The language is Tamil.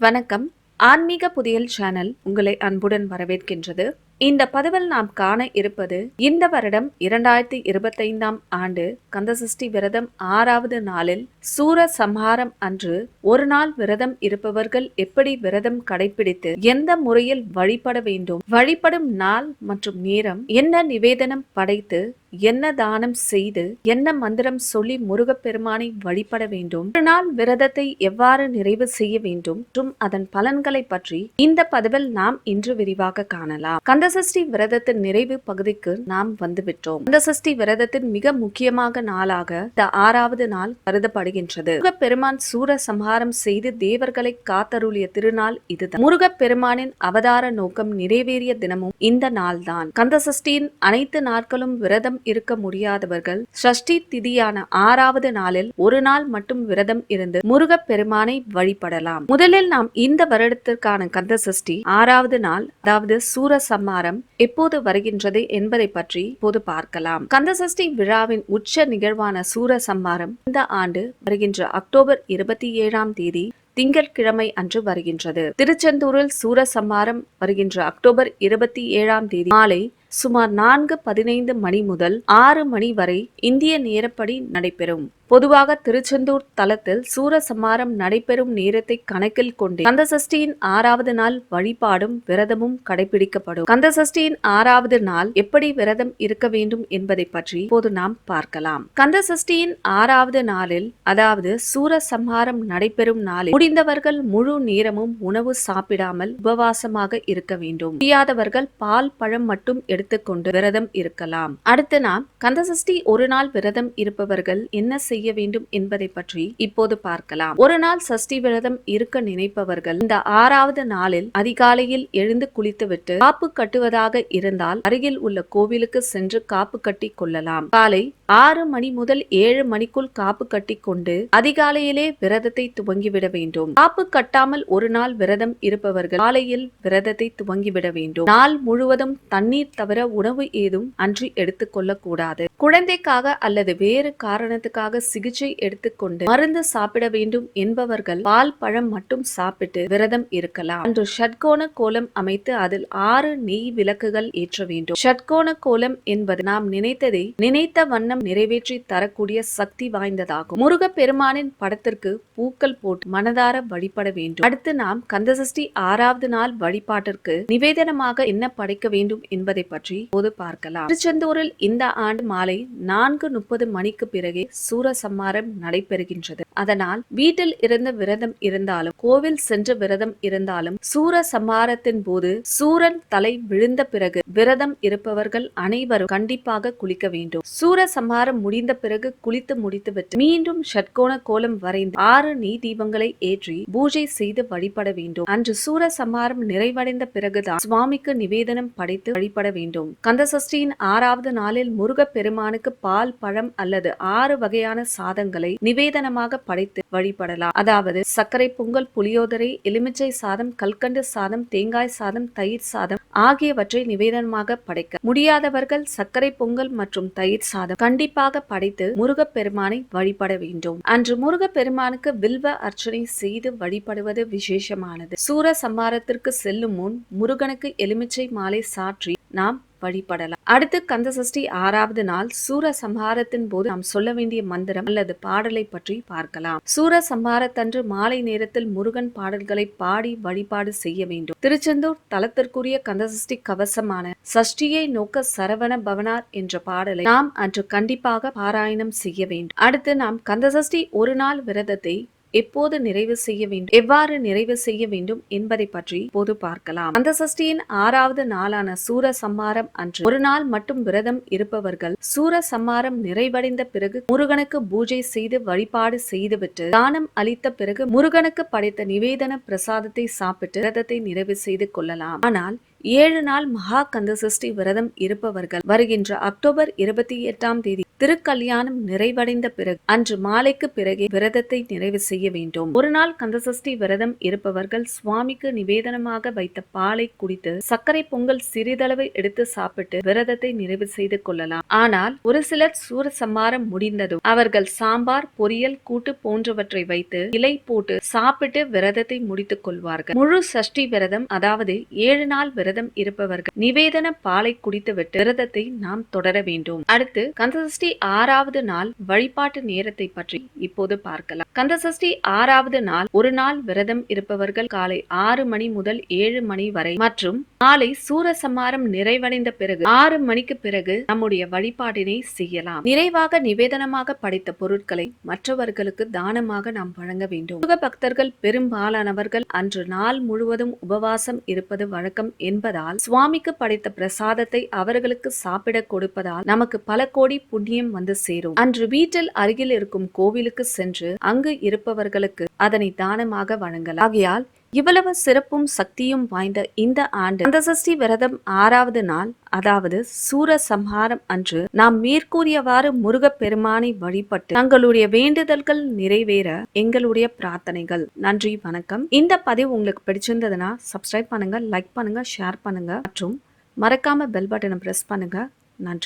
வணக்கம். ஆன்மீக புதியல் சேனல் உங்களை அன்புடன் வரவேற்கின்றது. இந்த பதிவில் நாம் காண இருப்பது இந்த வருடம் இரண்டாயிரத்தி இருபத்தைந்தாம் ஆண்டு கந்தசஷ்டி விரதம் ஆறாவது நாளில் சூர சம்ஹாரம் அன்று ஒரு நாள் விரதம் இருப்பவர்கள் எப்படி விரதம் கடைபிடித்து எந்த முறையில் வழிபட வேண்டும் வழிபடும் நாள் மற்றும் நேரம் என்ன நிவேதனம் படைத்து என்ன தானம் செய்து என்ன மந்திரம் சொல்லி முருகப்பெருமானை வழிபட வேண்டும்? ஒரு நாள் விரதத்தை எவ்வாறு நிறைவு செய்ய வேண்டும்? மற்றும் அதன் பலன்களை பற்றி இந்த பதிவில் நாம் இன்று விரிவாக காணலாம். கந்தசஷ்டி விரதத்தின் நிறைவு பகுதிக்கு நாம் வந்துவிட்டோம். கந்தசஷ்டி விரதத்தின் மிக முக்கியமாக நாளாக இந்த ஆறாவது நாள் கருதப்படுகின்றது. முருகப்பெருமான் சூர சம்ஹாரம் செய்து தேவர்களை காத்தருளிய திருநாள் இதுதான். முருகப்பெருமானின் அவதார நோக்கம் நிறைவேறிய தினமும் இந்த நாள்தான். கந்தசஷ்டியின் அனைத்து நாட்களும் விரதம் இருக்க முடியாதவர்கள் சஷ்டி திதியான ஆறாவது நாளில் ஒரு நாள் மட்டும் விரதம் இருந்து முருகப் பெருமானை வழிபடலாம். முதலில் நாம் இந்த வருடத்திற்கான கந்த சஷ்டி ஆறாவது நாள் அதாவது சூர சம்மாரம் எப்போது வருகின்றது என்பதை பற்றி இப்போது பார்க்கலாம். கந்த சஷ்டி விழாவின் உச்ச நிகழ்வான சூர சம்மாரம் இந்த ஆண்டு வருகின்ற அக்டோபர் இருபத்தி ஏழாம் தேதி திங்கட்கிழமை அன்று வருகின்றது. திருச்செந்தூரில் சூரசம்மாரம் வருகின்ற அக்டோபர் இருபத்தி ஏழாம் தேதி மாலை சுமார் நான்கு பதினைந்து மணி முதல் ஆறு மணி வரை இந்திய நேரப்படி நடைபெறும். பொதுவாக திருச்செந்தூர் தலத்தில் சூரசம்மாரம் நடைபெறும் நேரத்தை கணக்கில் கொண்டு கந்தசஷ்டியின் ஆறாவது நாள் வழிபாடும் விரதமும் கடைபிடிக்கப்படும். கந்தசஷ்டியின் ஆறாவது நாள் எப்படி விரதம் இருக்க வேண்டும் என்பதை பற்றி இப்போது நாம் பார்க்கலாம். கந்தசஷ்டியின் ஆறாவது நாளில் அதாவது சூரசம்ஹாரம் நடைபெறும் நாளில் முடிந்தவர்கள் முழு நேரமும் உணவு சாப்பிடாமல் உபவாசமாக இருக்க வேண்டும். முடியாதவர்கள் பால் பழம் மட்டும் எடுத்துக்கொண்டு விரதம் இருக்கலாம். அடுத்து நாம் கந்தசஷ்டி ஒரு நாள் விரதம் இருப்பவர்கள் என்ன செய்ய வேண்டும் என்பதை பற்றி இப்போது பார்க்கலாம். ஒரு நாள் சஷ்டி விரதம் இருக்க நினைப்பவர்கள் இந்த ஆறாவது நாளில் அதிகாலையில் எழுந்து குளித்துவிட்டு காப்பு கட்டுவதாக இருந்தால் அருகில் உள்ள கோவிலுக்கு சென்று காப்பு கட்டி கொள்ளலாம். காலை ஆறு மணி முதல் ஏழு மணிக்குள் காப்பு கட்டி கொண்டு அதிகாலையிலே விரதத்தை துவங்கிவிட வேண்டும். காப்பு கட்டாமல் ஒரு நாள் விரதம் இருப்பவர்கள் காலையில் விரதத்தை துவங்கிவிட வேண்டும். நாள் முழுவதும் தண்ணீர் தவிர உணவு ஏதும் அன்றி எடுத்துக்கொள்ளக்கூடாது குழந்தைக்காக அல்லது வேறு காரணத்துக்காக சிகிச்சை எடுத்துக்கொண்டு மருந்து சாப்பிட வேண்டும் என்பவர்கள் பால் பழம் மட்டும் சாப்பிட்டு விரதம் இருக்கலாம். அன்று ஷட்கோண கோலம் அமைத்து அதில் ஆறு நெய் விளக்குகள் ஏற்ற வேண்டும். ஷட்கோண கோலம் என்பது நாம் நினைத்ததை நினைத்த வண்ணம் நிறைவேற்றி தரக்கூடிய சக்தி வாய்ந்ததாகும். முருக பெருமானின் படத்திற்கு பூக்கள் போட்டு மனதார வழிபட வேண்டும். அடுத்து நாம் கந்தசஷ்டி ஆறாவது நாள் வழிபாட்டிற்கு நிவேதனமாக என்ன படைக்க வேண்டும் என்பதை பற்றி போது பார்க்கலாம். திருச்செந்தூரில் இந்த ஆண்டு மாலை மாலை நான்கு முப்பது மணிக்கு பிறகே சூரசம்மாரம் நடைபெறுகின்றது. அதனால் வீட்டில் இருந்த விரதம் இருந்தாலும் கோவில் சென்று விரதம் இருந்தாலும் சூரசம்மாரத்தின் போது சூரன் தலை விழுந்த பிறகு விரதம் இருப்பவர்கள் அனைவரும் கண்டிப்பாக குளிக்க வேண்டும். சூரசம்மாரம் முடிந்த பிறகு குளித்து முடித்துவிட்டு மீண்டும் ஷட்கோண கோலம் வரைந்து ஆறு நெய் தீபங்களை ஏற்றி பூஜை செய்து வழிபட வேண்டும். அன்று சூர சம்மாரம் நிறைவடைந்த பிறகுதான் சுவாமிக்கு நிவேதனம் படைத்து வழிபட வேண்டும். கந்தசஷ்டியின் ஆறாவது நாளில் முருகப் பெருமானுக்கு பால் பழம் அல்லது ஆறு வகையான சாதங்களை நிவேதனமாக படைத்து வழிபடலாம். அதாவது சர்க்கரை பொங்கல் புளியோதரை எலுமிச்சை சாதம் கல்கண்டு சாதம் தேங்காய் சாதம் தயிர் சாதம் ஆகியவற்றை நிவேதனமாக படைக்க முடியாதவர்கள் சர்க்கரை பொங்கல் மற்றும் தயிர் சாதம் கண்டிப்பாக படைத்து முருகப்பெருமானை வழிபட வேண்டும். அன்று முருகப்பெருமானுக்கு வில்வ அர்ச்சனை செய்து வழிபடுவது விசேஷமானது. சூர சம்மாரத்திற்கு செல்லும் முன் முருகனுக்கு எலுமிச்சை மாலை சாற்றி நாம் வழிபடலாம். அடுத்து கந்தசஷ்டி ஆறாவது நாள் சூர சம்ஹாரத்தின் போது நாம் சொல்ல வேண்டிய மந்திரம் அல்லது பாடலை பற்றி பார்க்கலாம். சூர சம்ஹாரத்தன்று மாலை நேரத்தில் முருகன் பாடல்களை பாடி வழிபாடு செய்ய வேண்டும். திருச்செந்தூர் தலத்திற்குரிய கந்தசஷ்டி கவசமான சஷ்டியை நோக்க சரவண பவனார் என்ற பாடலை நாம் அன்று கண்டிப்பாக பாராயணம் செய்ய வேண்டும். அடுத்து நாம் கந்தசஷ்டி ஒரு நாள் விரதத்தை எப்போது நிறைவு செய்ய வேண்டும் எவ்வாறு நிறைவு செய்ய வேண்டும் என்பதை பற்றி போது பார்க்கலாம். அந்த சஷ்டியின் ஆறாவது நாளான சூர சம்மாரம் அன்று ஒரு நாள் மட்டும் விரதம் இருப்பவர்கள் சூர சம்மாரம் நிறைவடைந்த பிறகு முருகனுக்கு பூஜை செய்து வழிபாடு செய்துவிட்டு தானம் அளித்த பிறகு முருகனுக்கு படைத்த நிவேதன பிரசாதத்தை சாப்பிட்டு விரதத்தை நிறைவு செய்து கொள்ளலாம். ஆனால் ஏழு நாள் மகா கந்த சஷ்டி விரதம் இருப்பவர்கள் வருகின்ற அக்டோபர் இருபத்தி எட்டாம் தேதி திருக்கல்யாணம் நிறைவடைந்த பிறகு அன்று மாலைக்கு பிறகே விரதத்தை நிறைவு செய்ய வேண்டும். ஒரு நாள் கந்தசஷ்டி விரதம் இருப்பவர்கள் சுவாமிக்கு நிவேதனமாக வைத்த பாலை குடித்து சர்க்கரை பொங்கல் சிறிதளவு எடுத்து சாப்பிட்டு விரதத்தை நிறைவு செய்து கொள்ளலாம். ஆனால் ஒரு சிலர் சூரசம்மாரம் முடிந்ததும் அவர்கள் சாம்பார் பொரியல் கூட்டு போன்றவற்றை வைத்து இலை போட்டு சாப்பிட்டு விரதத்தை முடித்துக் கொள்வார்கள். முழு சஷ்டி விரதம் அதாவது ஏழு நாள் விரதம் இருப்பவர்கள் நிவேதன பாலை குடித்துவிட்டு விரதத்தை நாம் தொடர வேண்டும். அடுத்து கந்தசஷ்டி ஆறாவது நாள் வழிபாட்டு நேரத்தை பற்றி இப்போது பார்க்கலாம். கந்தசஷ்டி ஆறாவது நாள். ஒரு நாள் விரதம் இருப்பவர்கள் காலை ஆறு மணி முதல் ஏழு மணி வரை மற்றும் மாலை சூரசம்மாரம் நிறைவடைந்த பிறகு ஆறு மணிக்கு பிறகு நம்முடைய வழிபாட்டினை செய்யலாம். நிறைவாக நிவேதனமாக படைத்த பொருட்களை மற்றவர்களுக்கு தானமாக நாம் வழங்க வேண்டும். முருக பக்தர்கள் பெரும்பாலானவர்கள் அன்று நாள் முழுவதும் உபவாசம் இருப்பது வழக்கம் என்பதால் சுவாமிக்கு படைத்த பிரசாதத்தை அவர்களுக்கு சாப்பிட கொடுப்பதால் நமக்கு பல கோடி புண்ணியம் வந்து சேரும். அன்று வீட்டில் அருகில் இருக்கும் கோவிலுக்கு சென்று அங்கு இருப்பவர்களுக்கு அதனை தானமாக வழங்கலாம். ஆகையால் இவ்வளவு சிறப்பும் சக்தியும் வாய்ந்த இந்த ஆண்டு கந்தசஷ்டி விரதம் ஆறாவது நாள் அதாவது சூர சம்ஹாரம் அன்று நாம் மேற்கூறியவாறு முருக பெருமானை வழிபட்டு தங்களுடைய வேண்டுதல்கள் நிறைவேற எங்களுடைய பிரார்த்தனைகள். நன்றி வணக்கம். இந்த பதிவு உங்களுக்கு பிடிச்சிருந்ததுன்னா சப்ஸ்கிரைப் பண்ணுங்க லைக் பண்ணுங்க ஷேர் பண்ணுங்க மற்றும் மறக்காம பெல் பட்டனை பிரஸ் பண்ணுங்க. நன்றி.